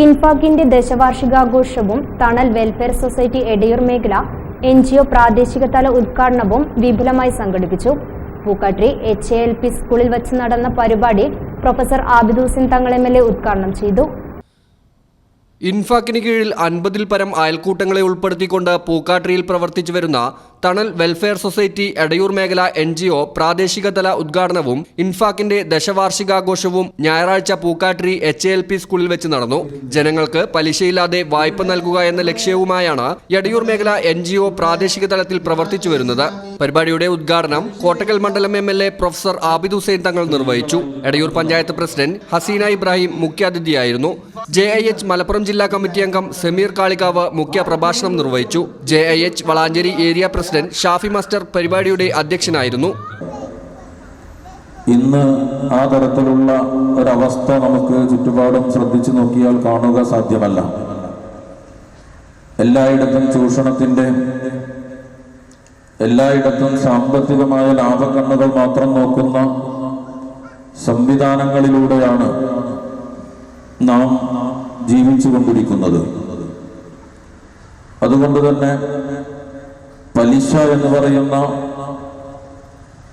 ഇൻഫാക്കിന്റെ ദശവാർഷികാഘോഷവും തണൽ welfare society Edayur മേഖല N G O പ്രാദേശിക തല ഉദ്ഘാടനവും വിപുലമായി സംഘടിപ്പിച്ചു. Pookkattiri H A L P സ്കൂളിൽ വച്ച് നടന്ന പരിപാടി professor Abid Hussain Thangal M L A ഉദ്ഘാടനം ചെയ്തു. ഇൻഫാക്കിന് കീഴിൽ അൻപതിൽ പരം അയൽക്കൂട്ടങ്ങളെ ഉൾപ്പെടുത്തിക്കൊണ്ട് പൂക്കാട്രിയിൽ പ്രവർത്തിച്ചു വരുന്ന തണൽ വെൽഫെയർ സൊസൈറ്റി എടയൂർ മേഖല എൻ ജി ഒ പ്രാദേശികതല ഉദ്ഘാടനവും ഇൻഫാക്കിന്റെ ദശവാർഷികാഘോഷവും ഞായറാഴ്ച പൂക്കാട്രി എച്ച് എൽ പി സ്കൂളിൽ വെച്ച് നടന്നു. ജനങ്ങൾക്ക് പലിശയില്ലാതെ വായ്പ നൽകുക എന്ന ലക്ഷ്യവുമായാണ് എടയൂർ മേഖല എൻ ജി ഒ പ്രാദേശിക തലത്തിൽ പ്രവർത്തിച്ചു വരുന്നത്. പരിപാടിയുടെ ഉദ്ഘാടനം കോട്ടക്കൽ മണ്ഡലം M L A professor Abid Hussain Thangal നിർവഹിച്ചു. എടയൂർ പഞ്ചായത്ത് പ്രസിഡന്റ് ഹസീന ഇബ്രാഹിം മുഖ്യാതിഥിയായിരുന്നു. ജെ ഐ എച്ച് മലപ്പുറം ജില്ലാ കമ്മിറ്റി അംഗം സമീർ കാളികാവ് മുഖ്യ പ്രഭാഷണം നിർവഹിച്ചു. J I H Valanchery area president Shafi master പരിപാടിയുടെ അധ്യക്ഷനായിരുന്നു. ഇന്ന് ആ തരത്തിലുള്ള ഒരവസ്ഥ നമുക്ക് ചുറ്റുപാടും ശ്രദ്ധിച്ചു നോക്കിയാൽ കാണുക സാധ്യമല്ല. എല്ലായിടത്തും ചൂഷണത്തിന്റെ എല്ലായിടത്തും സാമ്പത്തികമായ ലാഭക്കണ്ണുകൾ മാത്രം നോക്കുന്ന സംവിധാനങ്ങളിലൂടെയാണ് നാം ജീവിച്ചു കൊണ്ടിരിക്കുന്നത് അതുകൊണ്ട് തന്നെ പലിശ എന്ന് പറയുന്ന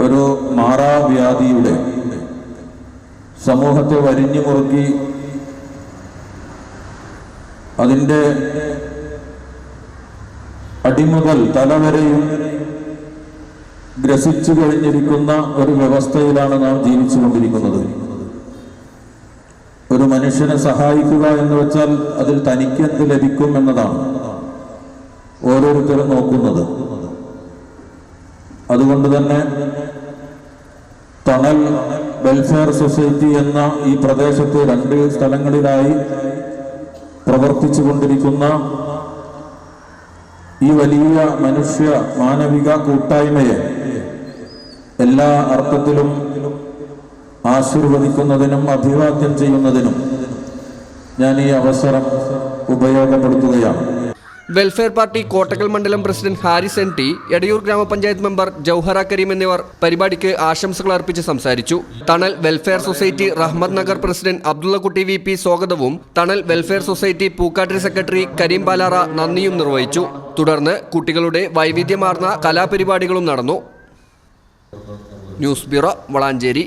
ഒരു മാറാവ്യാധിയുടെ സമൂഹത്തെ വരിഞ്ഞു മുറുക്കി അതിന്റെ അടിമുതൽ തലവരെയും ഗ്രസിച്ചു കഴിഞ്ഞിരിക്കുന്ന ഒരു വ്യവസ്ഥയിലാണ് നാം ജീവിച്ചു കൊണ്ടിരിക്കുന്നത് ഒരു മനുഷ്യനെ സഹായിക്കുക എന്ന് വെച്ചാൽ അതിൽ തനിക്ക് എന്ത് ലഭിക്കും എന്നതാണ്. ഓരോരുത്തരും നോക്കുന്നത്. അതുകൊണ്ട് തന്നെ തണൽ വെൽഫെയർ സൊസൈറ്റി എന്ന ഈ പ്രദേശത്ത് രണ്ട് സ്ഥലങ്ങളിലായി പ്രവർത്തിച്ചു കൊണ്ടിരിക്കുന്ന ഈ വലിയ മനുഷ്യ മാനവിക കൂട്ടായ്മയെ എല്ലാ അർത്ഥത്തിലും ആശീർവദിക്കുന്നതിനും അഭിവാദ്യം ചെയ്യുന്നതിനും ഞാൻ ഈ അവസരം ഉപയോഗപ്പെടുത്തുകയാണ്. വെൽഫെയർ പാർട്ടി കോട്ടക്കൽ മണ്ഡലം president Haris N T Edayur ഗ്രാമപഞ്ചായത്ത് മെമ്പർ ജൗഹറ കരീം എന്നിവർ പരിപാടിക്ക് ആശംസകൾ അർപ്പിച്ച് സംസാരിച്ചു. Thanal welfare society Rahmath Nagar president Abdullakutty V P സ്വാഗതവും Thanal welfare society Pookkattiri secretary Kareem Palara നന്ദിയും നിർവഹിച്ചു. തുടർന്ന് കുട്ടികളുടെ വൈവിധ്യമാർന്ന കലാപരിപാടികളും നടന്നു. News bureau Valanchery.